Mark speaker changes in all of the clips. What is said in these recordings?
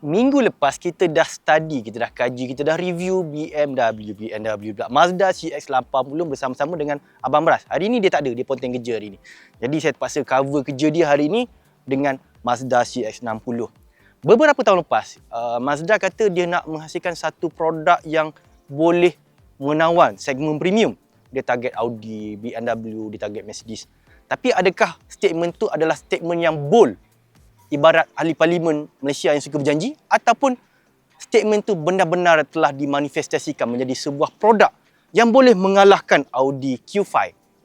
Speaker 1: minggu lepas kita dah study, kita dah kaji, kita dah review BMW, BMW pula. Mazda CX-80 bersama-sama dengan Abang Bras. Hari ni dia tak ada, dia ponteng kerja hari ni. Jadi saya terpaksa cover kerja dia hari ni dengan Mazda CX-60. Beberapa tahun lepas, uh, Mazda kata dia nak menghasilkan satu produk yang boleh menawan segmen premium. Dia target Audi, BMW, dia target Mercedes. Tapi adakah statement tu adalah statement yang bold ibarat ahli parlimen Malaysia yang suka berjanji ataupun statement tu benar-benar telah dimanifestasikan menjadi sebuah produk yang boleh mengalahkan Audi Q5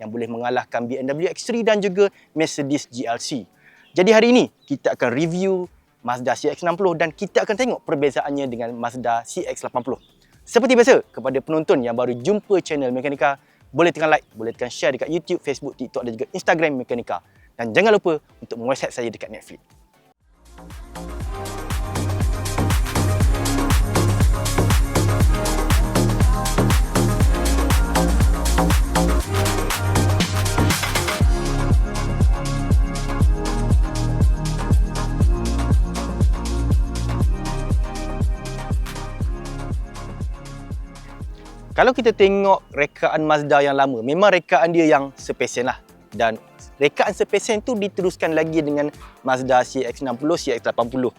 Speaker 1: yang boleh mengalahkan BMW X3 dan juga Mercedes GLC. Jadi hari ini kita akan review Mazda CX-60 dan kita akan tengok perbezaannya dengan Mazda CX-80. Seperti biasa, kepada penonton yang baru jumpa channel Mekanika, boleh tekan like, boleh tekan share dekat YouTube, Facebook, TikTok dan juga Instagram Mekanika. Dan jangan lupa untuk meng-WhatsApp saya dekat Netflix. Kalau kita tengok rekaan Mazda yang lama, memang rekaan dia yang sepesen lah. Dan rekaan sepesen tu diteruskan lagi dengan Mazda CX-60, CX-80.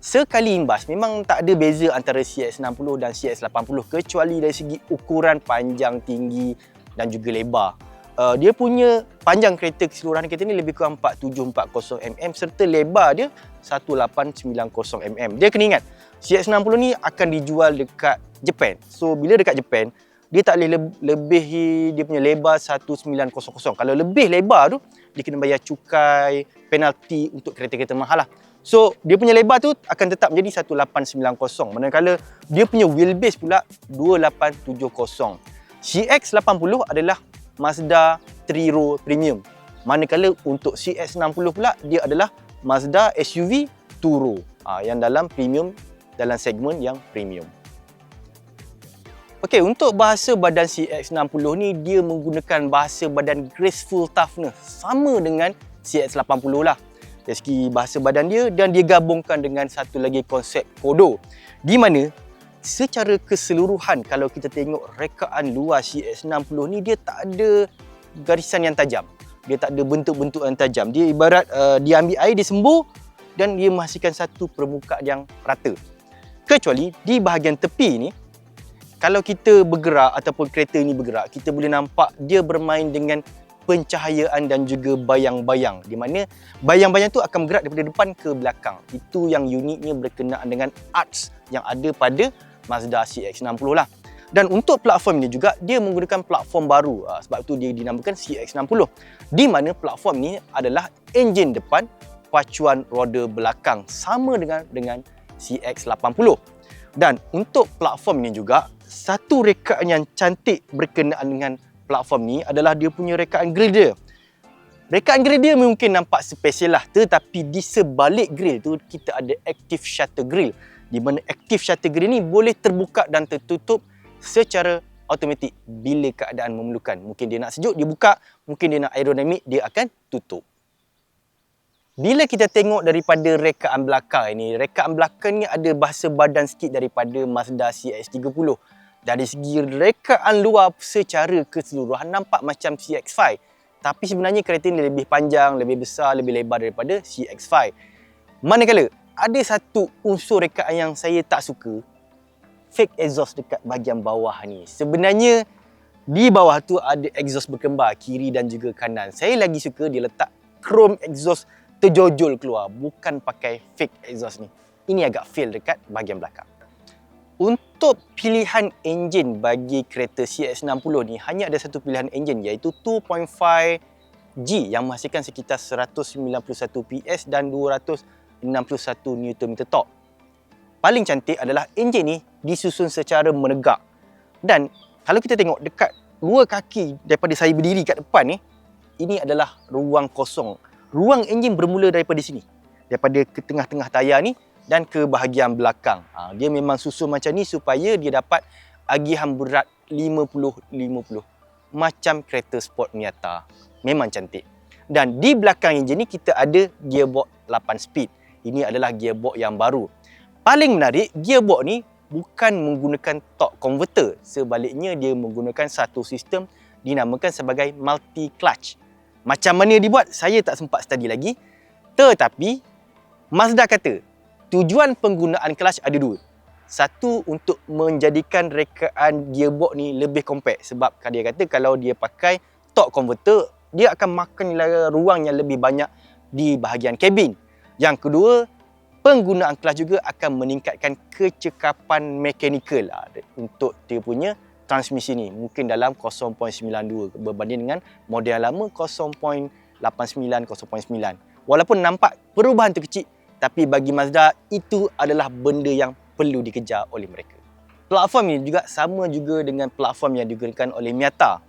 Speaker 1: Sekali imbas, memang tak ada beza antara CX-60 dan CX-80 kecuali dari segi ukuran panjang, tinggi dan juga lebar. Uh, dia punya panjang kereta keseluruhan kereta ni lebih kurang 4740 mm serta lebar dia 1890 mm. Dia kena ingat, CX-60 ni akan dijual dekat Japan. So bila dekat Japan, dia tak boleh lebih dia punya lebar 1900. Kalau lebih lebar tu, dia kena bayar cukai, penalti untuk kereta-kereta mahal lah. So dia punya lebar tu akan tetap menjadi 1890. Manakala dia punya wheelbase pula 2870. CX80 adalah Mazda 3 Row Premium. Manakala untuk CX60 pula dia adalah Mazda SUV 2 Row. Ha, yang dalam premium dalam segmen yang premium. Okey, untuk bahasa badan CX60 ni dia menggunakan bahasa badan graceful toughness sama dengan CX80 lah. Dari segi bahasa badan dia dan dia gabungkan dengan satu lagi konsep kodo. Di mana secara keseluruhan kalau kita tengok rekaan luar CX60 ni dia tak ada garisan yang tajam. Dia tak ada bentuk-bentuk yang tajam. Dia ibarat uh, dia ambil air, dia sembuh dan dia menghasilkan satu permukaan yang rata. Kecuali di bahagian tepi ni kalau kita bergerak ataupun kereta ini bergerak, kita boleh nampak dia bermain dengan pencahayaan dan juga bayang-bayang. Di mana bayang-bayang tu akan bergerak daripada depan ke belakang. Itu yang uniknya berkenaan dengan arts yang ada pada Mazda CX-60 lah. Dan untuk platform ini juga, dia menggunakan platform baru. Ah, sebab itu dia dinamakan CX-60. Di mana platform ini adalah enjin depan, pacuan roda belakang. Sama dengan dengan CX-80. Dan untuk platform ini juga, satu rekaan yang cantik berkenaan dengan platform ni adalah dia punya rekaan grill dia. Rekaan grill dia mungkin nampak spesial lah tetapi di sebalik grill tu kita ada active shutter grill di mana active shutter grill ni boleh terbuka dan tertutup secara automatik bila keadaan memerlukan. Mungkin dia nak sejuk, dia buka. Mungkin dia nak aerodinamik, dia akan tutup. Bila kita tengok daripada rekaan belakang ini, rekaan belakang ni ada bahasa badan sikit daripada Mazda CX-30 dari segi rekaan luar secara keseluruhan nampak macam CX-5 tapi sebenarnya kereta ini lebih panjang, lebih besar, lebih lebar daripada CX-5 manakala ada satu unsur rekaan yang saya tak suka. Fake exhaust dekat bahagian bawah ni. Sebenarnya di bawah tu ada exhaust berkembar kiri dan juga kanan. Saya lagi suka dia letak chrome exhaust terjojol keluar bukan pakai fake exhaust ni ini agak fail dekat bahagian belakang untuk pilihan enjin bagi kereta CX-60 ni hanya ada satu pilihan enjin iaitu 2.5G yang menghasilkan sekitar 191 PS dan 261 Nm torque. Paling cantik adalah enjin ni disusun secara menegak. Dan kalau kita tengok dekat dua kaki daripada saya berdiri kat depan ni, ini adalah ruang kosong. Ruang enjin bermula daripada sini. Daripada ke tengah-tengah tayar ni dan ke bahagian belakang. Ha, dia memang susun macam ni supaya dia dapat agihan berat 50-50. Macam kereta sport Miata. Memang cantik. Dan di belakang enjin ni kita ada gearbox 8 speed. Ini adalah gearbox yang baru. Paling menarik, gearbox ni bukan menggunakan torque converter. Sebaliknya dia menggunakan satu sistem dinamakan sebagai multi clutch. Macam mana dibuat, saya tak sempat study lagi. Tetapi Mazda kata tujuan penggunaan clutch ada dua. Satu untuk menjadikan rekaan gearbox ni lebih compact sebab dia kata kalau dia pakai torque converter dia akan makan ruang yang lebih banyak di bahagian kabin. Yang kedua, penggunaan clutch juga akan meningkatkan kecekapan mekanikal lah untuk dia punya transmisi ni mungkin dalam 0.92 berbanding dengan model lama 0.89 0.9 walaupun nampak perubahan tu kecil tapi bagi Mazda itu adalah benda yang perlu dikejar oleh mereka. Platform ini juga sama juga dengan platform yang digunakan oleh Miata.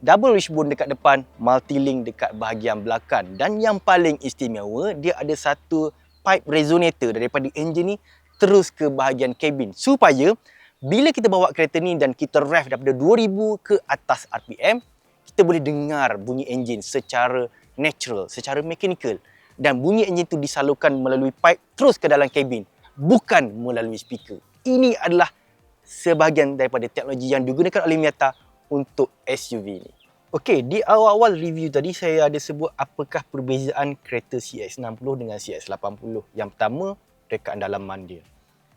Speaker 1: Double wishbone dekat depan multi-link dekat bahagian belakang. Dan yang paling istimewa dia ada satu pipe resonator daripada enjin ni terus ke bahagian kabin supaya bila kita bawa kereta ni dan kita rev daripada 2000 ke atas RPM, kita boleh dengar bunyi enjin secara natural, secara mechanical. Dan bunyi enjin tu disalurkan melalui pipe terus ke dalam kabin, bukan melalui speaker. Ini adalah sebahagian daripada teknologi yang digunakan oleh Miata untuk SUV ni. Okey, di awal-awal review tadi saya ada sebut apakah perbezaan kereta CX-60 dengan CX-80. Yang pertama, rekaan dalaman dia.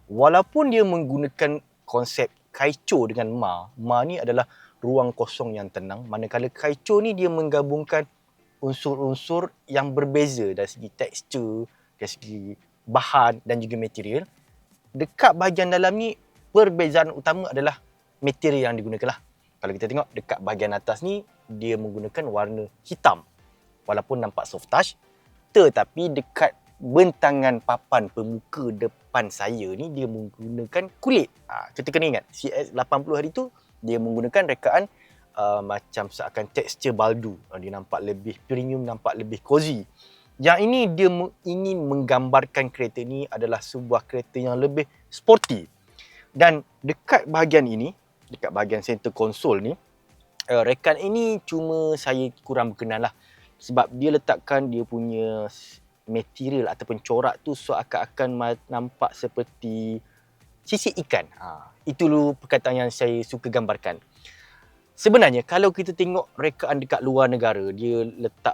Speaker 1: Walaupun dia menggunakan konsep kaicho dengan ma. Ma ni adalah ruang kosong yang tenang. Manakala kaicho ni dia menggabungkan unsur-unsur yang berbeza dari segi tekstur, dari segi bahan dan juga material. Dekat bahagian dalam ni, perbezaan utama adalah material yang digunakan lah. Kalau kita tengok dekat bahagian atas ni, dia menggunakan warna hitam. Walaupun nampak soft touch, tetapi dekat bentangan papan pemuka depan saya ni dia menggunakan kulit. Ha, kita kena ingat CX80 hari tu dia menggunakan rekaan uh, macam seakan tekstur baldu. Uh, dia nampak lebih premium, nampak lebih cozy. Yang ini dia ingin menggambarkan kereta ni adalah sebuah kereta yang lebih sporty. Dan dekat bahagian ini, dekat bahagian center console ni, uh, rekan ini cuma saya kurang berkenan lah. Sebab dia letakkan dia punya material ataupun corak tu seakan-akan nampak seperti sisik ikan. Ha, itu dulu perkataan yang saya suka gambarkan. Sebenarnya kalau kita tengok rekaan dekat luar negara, dia letak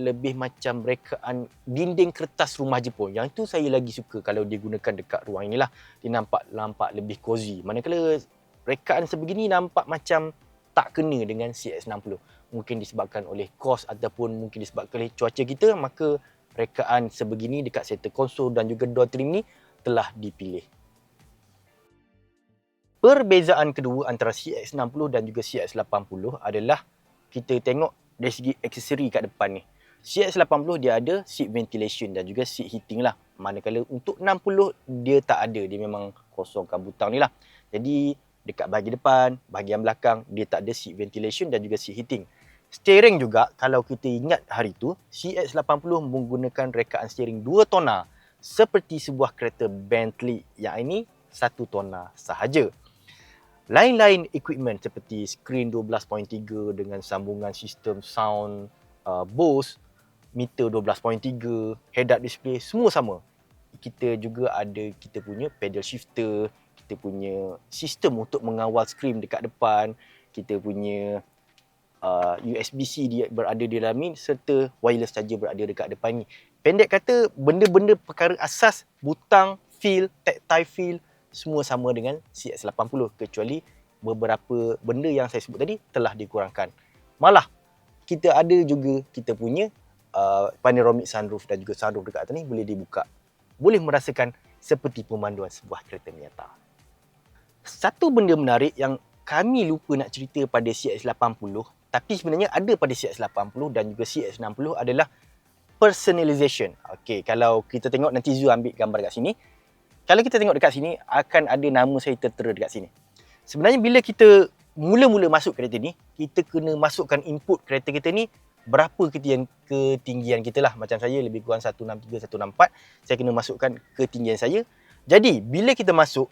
Speaker 1: lebih macam rekaan dinding kertas rumah Jepun. Yang itu saya lagi suka kalau dia gunakan dekat ruang inilah. Dia nampak nampak lebih cozy. Manakala rekaan sebegini nampak macam tak kena dengan CX-60. Mungkin disebabkan oleh kos ataupun mungkin disebabkan oleh cuaca kita, maka rekaan sebegini dekat center console dan juga door trim ni telah dipilih. Perbezaan kedua antara CX-60 dan juga CX-80 adalah kita tengok dari segi aksesori kat depan ni. CX-80 dia ada seat ventilation dan juga seat heating lah. Manakala untuk 60 dia tak ada. Dia memang kosongkan butang ni lah. Jadi dekat bahagian depan, bahagian belakang dia tak ada seat ventilation dan juga seat heating. Steering juga kalau kita ingat hari tu CX80 menggunakan rekaan steering 2 tona seperti sebuah kereta Bentley yang ini 1 tona sahaja. Lain-lain equipment seperti screen 12.3 dengan sambungan sistem sound uh, Bose, meter 12.3, head-up display semua sama. Kita juga ada kita punya pedal shifter, kita punya sistem untuk mengawal screen dekat depan, kita punya uh, USB-C dia berada di dalam ni serta wireless charger berada dekat depan ni. Pendek kata benda-benda perkara asas butang, feel, tactile feel semua sama dengan CX80 kecuali beberapa benda yang saya sebut tadi telah dikurangkan. Malah kita ada juga kita punya uh, panoramic sunroof dan juga sunroof dekat atas ni boleh dibuka. Boleh merasakan seperti pemanduan sebuah kereta nyata. Satu benda menarik yang kami lupa nak cerita pada CX80 tapi sebenarnya ada pada CX80 dan juga CX60 adalah personalization. Okey, kalau kita tengok nanti Zu ambil gambar kat sini. Kalau kita tengok dekat sini akan ada nama saya tertera dekat sini. Sebenarnya bila kita mula-mula masuk kereta ni, kita kena masukkan input kereta kita ni berapa ketinggian ketinggian kita lah. Macam saya lebih kurang 163 164, saya kena masukkan ketinggian saya. Jadi bila kita masuk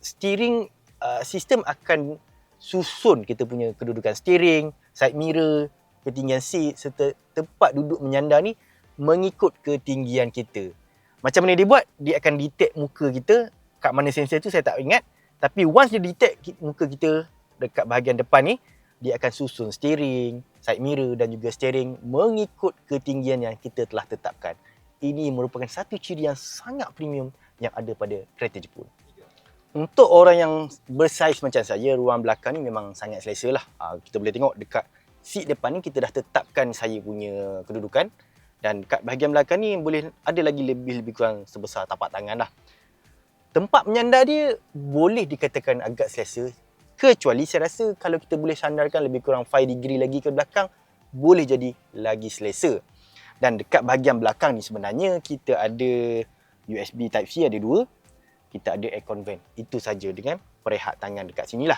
Speaker 1: steering uh, sistem akan susun kita punya kedudukan steering, side mirror, ketinggian seat serta tempat duduk menyandar ni mengikut ketinggian kita. Macam mana dia buat? Dia akan detect muka kita kat mana sensor tu saya tak ingat. Tapi once dia detect muka kita dekat bahagian depan ni, dia akan susun steering, side mirror dan juga steering mengikut ketinggian yang kita telah tetapkan. Ini merupakan satu ciri yang sangat premium yang ada pada kereta Jepun. Untuk orang yang bersaiz macam saya, ruang belakang ni memang sangat selesa lah. Ha, kita boleh tengok dekat seat depan ni kita dah tetapkan saya punya kedudukan. Dan kat bahagian belakang ni boleh ada lagi lebih-lebih kurang sebesar tapak tangan lah. Tempat menyandar dia boleh dikatakan agak selesa. Kecuali saya rasa kalau kita boleh sandarkan lebih kurang 5 degree lagi ke belakang, boleh jadi lagi selesa. Dan dekat bahagian belakang ni sebenarnya kita ada USB Type-C ada dua kita ada aircon vent. Itu saja dengan perehat tangan dekat sini lah.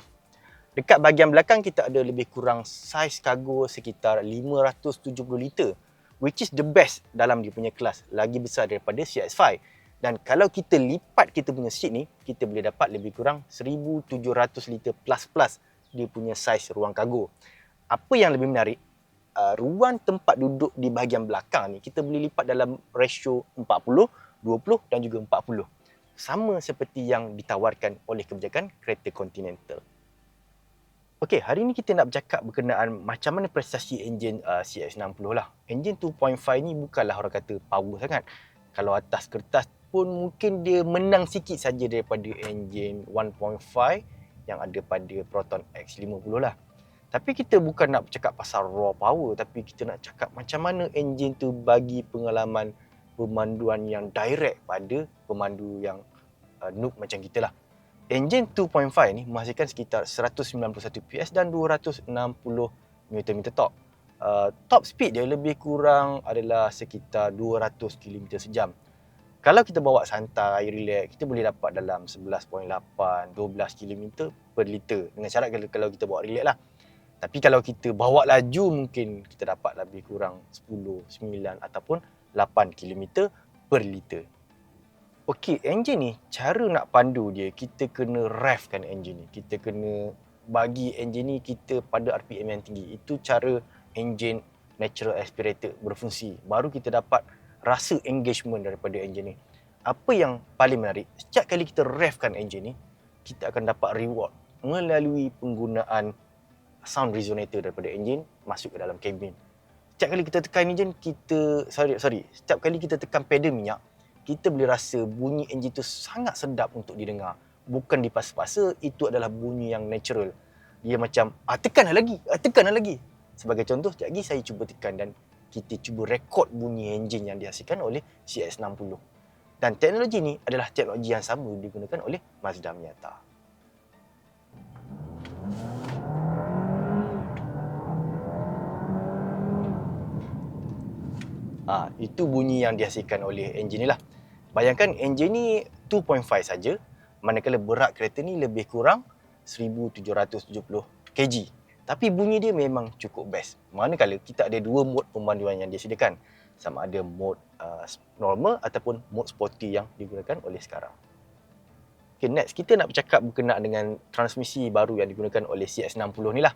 Speaker 1: Dekat bahagian belakang kita ada lebih kurang saiz kargo sekitar 570 liter which is the best dalam dia punya kelas. Lagi besar daripada CX-5. Dan kalau kita lipat kita punya seat ni, kita boleh dapat lebih kurang 1700 liter plus plus dia punya saiz ruang kargo. Apa yang lebih menarik, uh, ruang tempat duduk di bahagian belakang ni kita boleh lipat dalam ratio 40, 20 dan juga 40 sama seperti yang ditawarkan oleh kebijakan kereta Continental. Okey, hari ini kita nak bercakap berkenaan macam mana prestasi enjin uh, CX-60 lah. Enjin 2.5 ni bukanlah orang kata power sangat. Kalau atas kertas pun mungkin dia menang sikit saja daripada enjin 1.5 yang ada pada Proton X50 lah. Tapi kita bukan nak bercakap pasal raw power tapi kita nak cakap macam mana enjin tu bagi pengalaman pemanduan yang direct pada pemandu yang uh, noob macam kita lah. Engine 2.5 ni menghasilkan sekitar 191 PS dan 260 Nm torque. Uh, top speed dia lebih kurang adalah sekitar 200 km sejam. Kalau kita bawa santai, relax, kita boleh dapat dalam 11.8, 12 km per liter. Dengan syarat kalau kita bawa relax lah. Tapi kalau kita bawa laju mungkin kita dapat lebih kurang 10, 9 ataupun 8 km per liter. Okey, enjin ni cara nak pandu dia kita kena revkan enjin ni. Kita kena bagi enjin ni kita pada RPM yang tinggi. Itu cara enjin natural aspirated berfungsi. Baru kita dapat rasa engagement daripada enjin ni. Apa yang paling menarik, setiap kali kita revkan enjin ni, kita akan dapat reward melalui penggunaan sound resonator daripada enjin masuk ke dalam kabin setiap kali kita tekan enjin kita sorry sorry. Setiap kali kita tekan pedal minyak kita boleh rasa bunyi enjin tu sangat sedap untuk didengar. Bukan dipaksa-paksa itu adalah bunyi yang natural. Dia macam ah tekanlah lagi ah tekanlah lagi. Sebagai contoh sekejap lagi saya cuba tekan dan kita cuba rekod bunyi enjin yang dihasilkan oleh CX60 dan teknologi ni adalah teknologi yang sama digunakan oleh Mazda Miata. Ha, itu bunyi yang dihasilkan oleh enjin ni lah. Bayangkan enjin ni 2.5 saja, manakala berat kereta ni lebih kurang 1770 kg. Tapi bunyi dia memang cukup best. Manakala kita ada dua mod pemanduan yang disediakan. Sama ada mod uh, normal ataupun mod sporty yang digunakan oleh sekarang. Okay, next kita nak bercakap berkenaan dengan transmisi baru yang digunakan oleh CX-60 ni lah.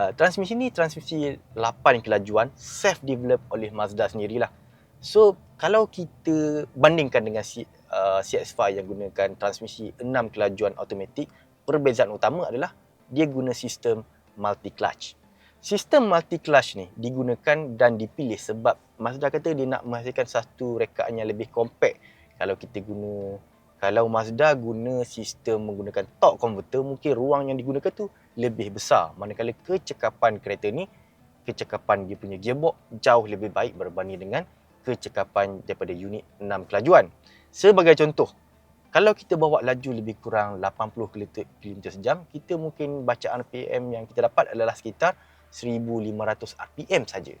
Speaker 1: Uh, transmisi ni transmisi 8 kelajuan self developed oleh Mazda sendirilah. So kalau kita bandingkan dengan C, uh, CX-5 yang gunakan transmisi 6 kelajuan automatik, perbezaan utama adalah dia guna sistem multi clutch. Sistem multi clutch ni digunakan dan dipilih sebab Mazda kata dia nak menghasilkan satu rekaan yang lebih compact. Kalau kita guna kalau Mazda guna sistem menggunakan torque converter, mungkin ruang yang digunakan tu lebih besar. Manakala kecekapan kereta ni, kecekapan dia punya gearbox jauh lebih baik berbanding dengan kecekapan daripada unit 6 kelajuan. Sebagai contoh, kalau kita bawa laju lebih kurang 80 km sejam, kita mungkin bacaan RPM yang kita dapat adalah sekitar 1500 RPM saja.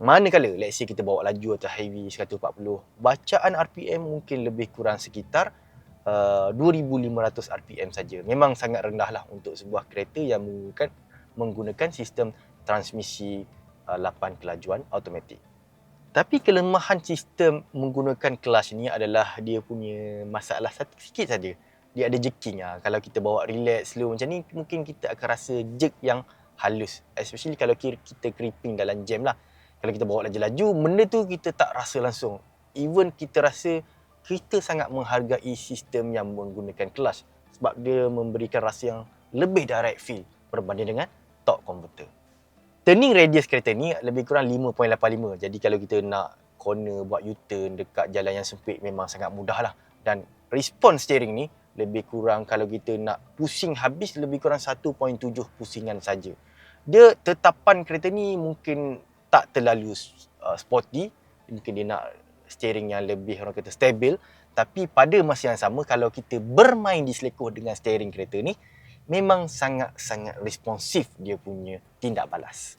Speaker 1: Manakala, let's say kita bawa laju atau heavy 140, bacaan RPM mungkin lebih kurang sekitar uh, 2500 RPM saja. Memang sangat rendah lah untuk sebuah kereta yang menggunakan, menggunakan sistem transmisi uh, 8 kelajuan automatik. Tapi kelemahan sistem menggunakan kelas ini adalah dia punya masalah satu sikit saja. Dia ada jerking lah. Kalau kita bawa relax, slow macam ni, mungkin kita akan rasa jerk yang halus. Especially kalau kita creeping dalam jam lah kalau kita bawa laju-laju benda tu kita tak rasa langsung even kita rasa kita sangat menghargai sistem yang menggunakan clutch sebab dia memberikan rasa yang lebih direct feel berbanding dengan torque converter. Turning radius kereta ni lebih kurang 5.85. Jadi kalau kita nak corner buat U-turn dekat jalan yang sempit memang sangat mudah lah. Dan respon steering ni lebih kurang kalau kita nak pusing habis lebih kurang 1.7 pusingan saja. Dia tetapan kereta ni mungkin tak terlalu uh, sporty. Mungkin dia nak steering yang lebih orang kata stabil tapi pada masa yang sama kalau kita bermain di selekoh dengan steering kereta ni memang sangat-sangat responsif dia punya tindak balas.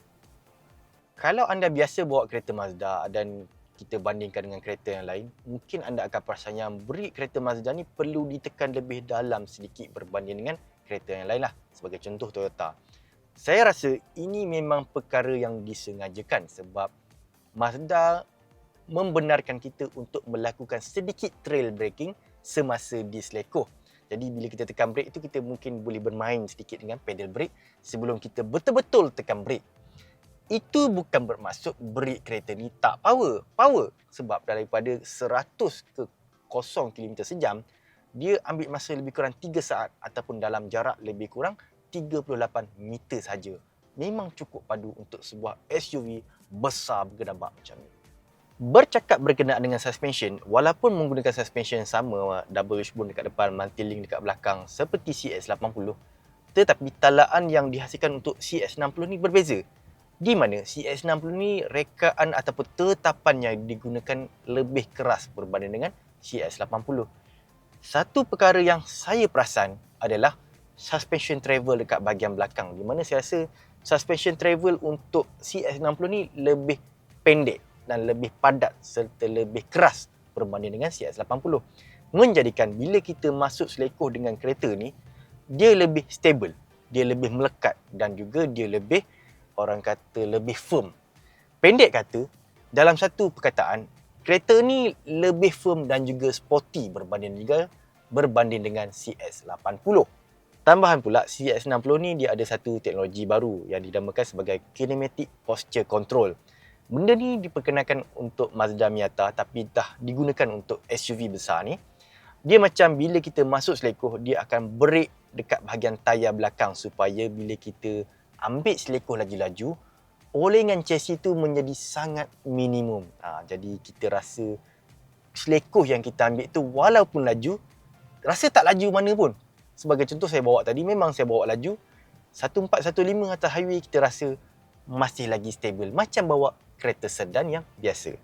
Speaker 1: Kalau anda biasa bawa kereta Mazda dan kita bandingkan dengan kereta yang lain, mungkin anda akan perasan yang brake kereta Mazda ni perlu ditekan lebih dalam sedikit berbanding dengan kereta yang lain lah. Sebagai contoh Toyota. Saya rasa ini memang perkara yang disengajakan sebab Mazda membenarkan kita untuk melakukan sedikit trail braking semasa di selekoh. Jadi bila kita tekan brake itu kita mungkin boleh bermain sedikit dengan pedal brake sebelum kita betul-betul tekan brake. Itu bukan bermaksud brake kereta ni tak power. Power sebab daripada 100 ke 0 km sejam dia ambil masa lebih kurang 3 saat ataupun dalam jarak lebih kurang 38 meter saja. Memang cukup padu untuk sebuah SUV besar bergedabak macam ni. Bercakap berkenaan dengan suspension, walaupun menggunakan suspension yang sama, double wishbone dekat depan, mantiling dekat belakang seperti CS80, tetapi talaan yang dihasilkan untuk CS60 ni berbeza. Di mana CS60 ni rekaan ataupun tetapan yang digunakan lebih keras berbanding dengan CS80. Satu perkara yang saya perasan adalah suspension travel dekat bahagian belakang. Di mana saya rasa suspension travel untuk CS60 ni lebih pendek dan lebih padat serta lebih keras berbanding dengan CX-80 menjadikan bila kita masuk selekoh dengan kereta ni dia lebih stable dia lebih melekat dan juga dia lebih orang kata lebih firm. Pendek kata dalam satu perkataan kereta ni lebih firm dan juga sporty berbanding juga berbanding dengan CX-80 Tambahan pula CX-60 ni dia ada satu teknologi baru yang dinamakan sebagai Kinematic Posture Control benda ni diperkenalkan untuk Mazda Miata tapi dah digunakan untuk SUV besar ni. Dia macam bila kita masuk selekoh dia akan brake dekat bahagian tayar belakang supaya bila kita ambil selekoh laju-laju olengan chassis tu menjadi sangat minimum. Ha, jadi kita rasa selekoh yang kita ambil tu walaupun laju rasa tak laju mana pun. Sebagai contoh saya bawa tadi memang saya bawa laju. 1415 atas highway kita rasa masih lagi stable. Macam bawa kereta sedan yang biasa.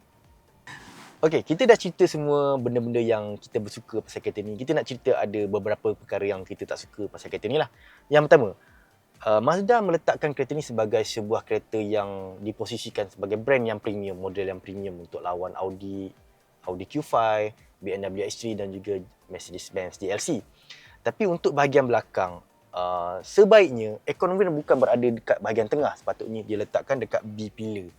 Speaker 1: Okey, kita dah cerita semua benda-benda yang kita bersuka pasal kereta ni. Kita nak cerita ada beberapa perkara yang kita tak suka pasal kereta ni lah. Yang pertama, uh, Mazda meletakkan kereta ni sebagai sebuah kereta yang diposisikan sebagai brand yang premium, model yang premium untuk lawan Audi, Audi Q5, BMW X3 dan juga Mercedes-Benz DLC. Tapi untuk bahagian belakang, uh, sebaiknya ekonomi bukan berada dekat bahagian tengah. Sepatutnya dia letakkan dekat B pillar.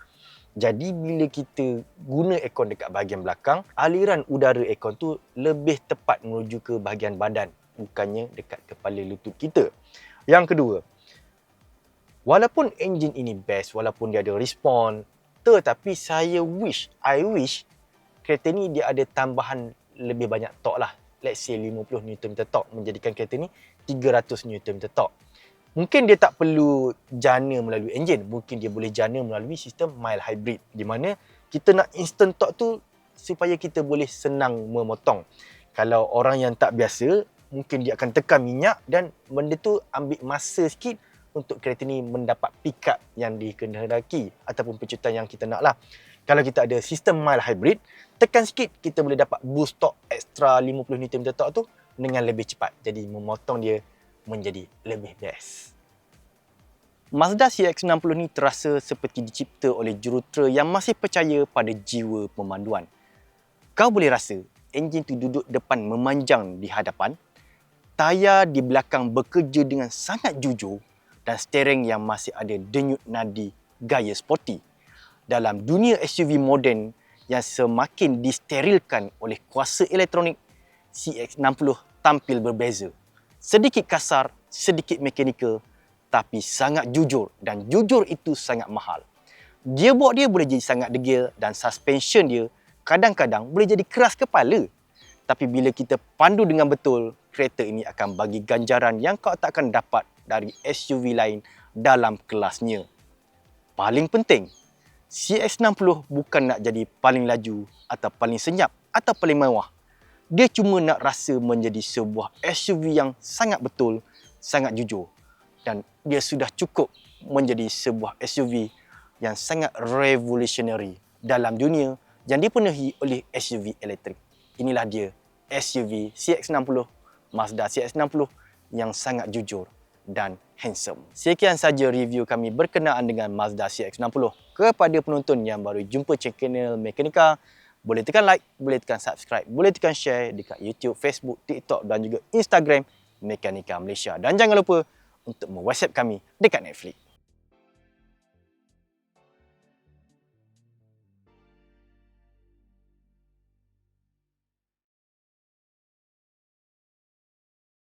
Speaker 1: Jadi bila kita guna aircon dekat bahagian belakang, aliran udara aircon tu lebih tepat menuju ke bahagian badan bukannya dekat kepala lutut kita. Yang kedua, walaupun enjin ini best, walaupun dia ada respon, tetapi saya wish, I wish kereta ni dia ada tambahan lebih banyak torque lah. Let's say 50 Nm torque menjadikan kereta ni 300 Nm torque. Mungkin dia tak perlu jana melalui enjin. Mungkin dia boleh jana melalui sistem mild hybrid. Di mana kita nak instant torque tu supaya kita boleh senang memotong. Kalau orang yang tak biasa, mungkin dia akan tekan minyak dan benda tu ambil masa sikit untuk kereta ni mendapat pick up yang dikehendaki ataupun pecutan yang kita nak lah. Kalau kita ada sistem mild hybrid, tekan sikit kita boleh dapat boost torque extra 50 Nm torque tu dengan lebih cepat. Jadi memotong dia menjadi lebih best. Mazda CX-60 ni terasa seperti dicipta oleh jurutera yang masih percaya pada jiwa pemanduan. Kau boleh rasa enjin tu duduk depan memanjang di hadapan, tayar di belakang bekerja dengan sangat jujur dan steering yang masih ada denyut nadi gaya sporty. Dalam dunia SUV moden yang semakin disterilkan oleh kuasa elektronik, CX-60 tampil berbeza sedikit kasar, sedikit mekanikal tapi sangat jujur dan jujur itu sangat mahal. Gearbox dia boleh jadi sangat degil dan suspension dia kadang-kadang boleh jadi keras kepala. Tapi bila kita pandu dengan betul, kereta ini akan bagi ganjaran yang kau takkan dapat dari SUV lain dalam kelasnya. Paling penting, CX-60 bukan nak jadi paling laju atau paling senyap atau paling mewah. Dia cuma nak rasa menjadi sebuah SUV yang sangat betul, sangat jujur. Dan dia sudah cukup menjadi sebuah SUV yang sangat revolutionary dalam dunia yang dipenuhi oleh SUV elektrik. Inilah dia SUV CX-60, Mazda CX-60 yang sangat jujur dan handsome. Sekian saja review kami berkenaan dengan Mazda CX-60. Kepada penonton yang baru jumpa channel Mekanika, boleh tekan like, boleh tekan subscribe, boleh tekan share dekat YouTube, Facebook, TikTok dan juga Instagram Mekanika Malaysia. Dan jangan lupa untuk WhatsApp kami dekat Netflix.